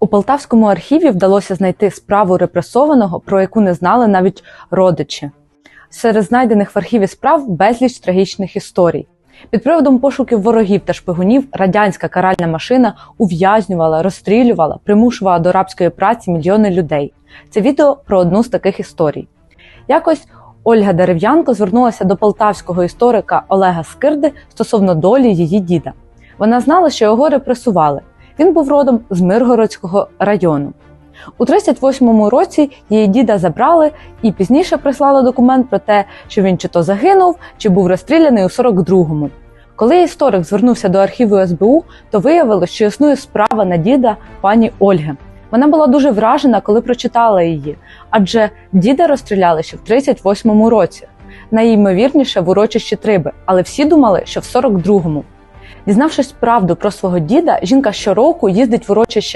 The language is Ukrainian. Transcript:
У Полтавському архіві вдалося знайти справу репресованого, про яку не знали навіть родичі. Серед знайдених в архіві справ безліч трагічних історій. Під приводом пошуків ворогів та шпигунів радянська каральна машина ув'язнювала, розстрілювала, примушувала до рабської праці мільйони людей. Це відео про одну з таких історій. Якось Ольга Дерев'янко звернулася до полтавського історика Олега Скирди стосовно долі її діда. Вона знала, що його репресували. Він був родом з Миргородського району. У 38-му році її діда забрали і пізніше прислали документ про те, що він чи то загинув, чи був розстріляний у 42-му. Коли історик звернувся до архіву СБУ, то виявилось, що існує справа на діда пані Ольги. Вона була дуже вражена, коли прочитала її, адже діда розстріляли ще в 38-му році. Найімовірніше в урочищі Триби, але всі думали, що в 42-му. Дізнавшись правду про свого діда, жінка щороку їздить в урочище